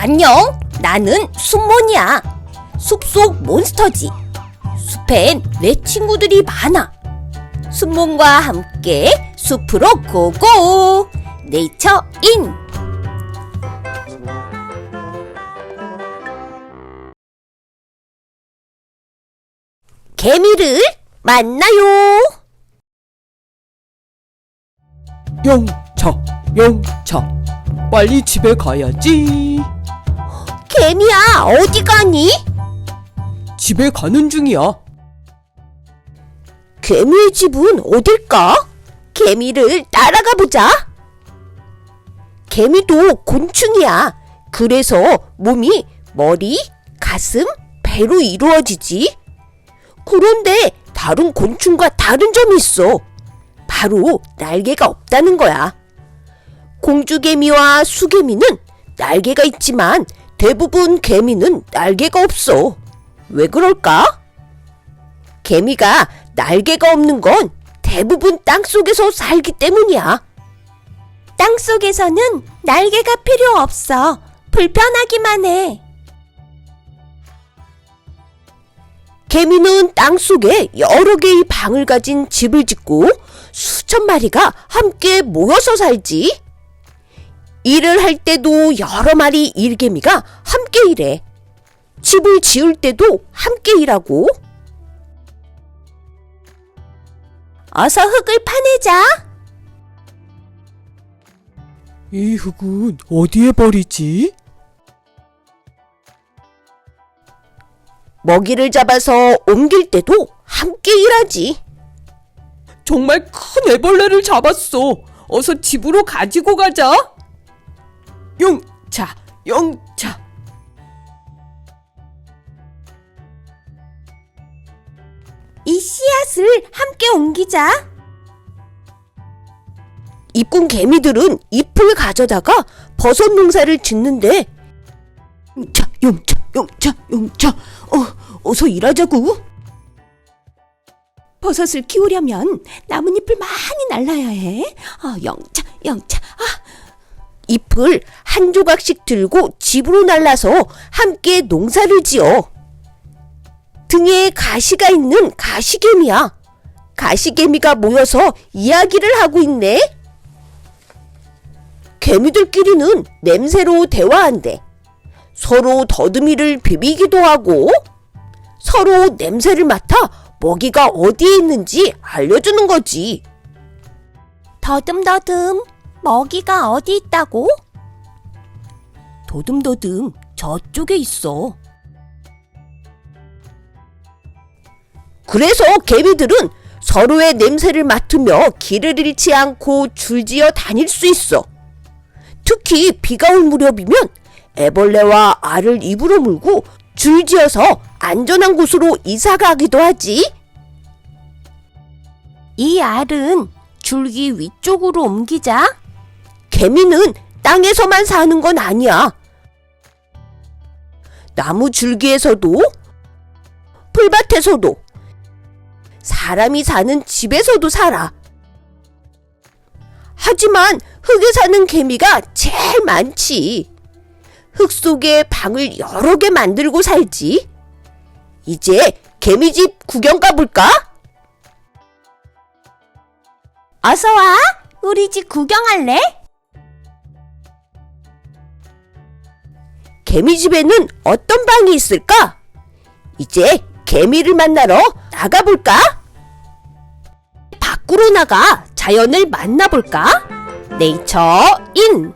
안녕. 나는 순몬이야. 숲속 몬스터지. 숲엔 내 친구들이 많아. 순몬과 함께 숲으로 고고. 네이처 인. 개미를 만나요. 영차, 영차. 빨리 집에 가야지. 개미야, 어디 가니? 집에 가는 중이야. 개미의 집은 어딜까? 개미를 따라가 보자. 개미도 곤충이야. 그래서 몸이 머리, 가슴, 배로 이루어지지. 그런데 다른 곤충과 다른 점이 있어. 바로 날개가 없다는 거야. 공주개미와 수개미는 날개가 있지만 대부분 개미는 날개가 없어. 왜 그럴까? 개미가 날개가 없는 건 대부분 땅 속에서 살기 때문이야. 땅 속에서는 날개가 필요 없어. 불편하기만 해. 개미는 땅 속에 여러 개의 방을 가진 집을 짓고 수천 마리가 함께 모여서 살지. 일을 할 때도 여러 마리 일개미가 함께 일해. 집을 지을 때도 함께 일하고. 어서 흙을 파내자. 이 흙은 어디에 버리지? 먹이를 잡아서 옮길 때도 함께 일하지. 정말 큰 애벌레를 잡았어. 어서 집으로 가지고 가자. 영차, 영차. 이 씨앗을 함께 옮기자. 이쁜 개미들은 잎을 가져다가 버섯 농사를 짓는데 자, 용차, 용차, 용차. 어, 어서 일하자고. 버섯을 키우려면 나뭇잎을 많이 날라야 해. 아, 영차, 영차. 아. 잎을 한 조각씩 들고 집으로 날라서 함께 농사를 지어. 등에 가시가 있는 가시개미야. 가시개미가 모여서 이야기를 하고 있네. 개미들끼리는 냄새로 대화한대. 서로 더듬이를 비비기도 하고 서로 냄새를 맡아 먹이가 어디에 있는지 알려주는 거지. 더듬더듬 먹이가 어디 있다고? 더듬더듬 저쪽에 있어. 그래서 개미들은 서로의 냄새를 맡으며 길을 잃지 않고 줄지어 다닐 수 있어. 특히 비가 올 무렵이면 애벌레와 알을 입으로 물고 줄지어서 안전한 곳으로 이사 가기도 하지. 이 알은 줄기 위쪽으로 옮기자. 개미는 땅에서만 사는 건 아니야. 나무 줄기에서도, 풀밭에서도, 사람이 사는 집에서도 살아. 하지만 흙에 사는 개미가 제일 많지. 흙 속에 방을 여러 개 만들고 살지. 이제 개미집 구경 가볼까? 어서 와. 우리 집 구경할래? 개미집에는 어떤 방이 있을까? 이제 개미를 만나러 나가볼까? 밖으로 나가 자연을 만나볼까? 네이처 인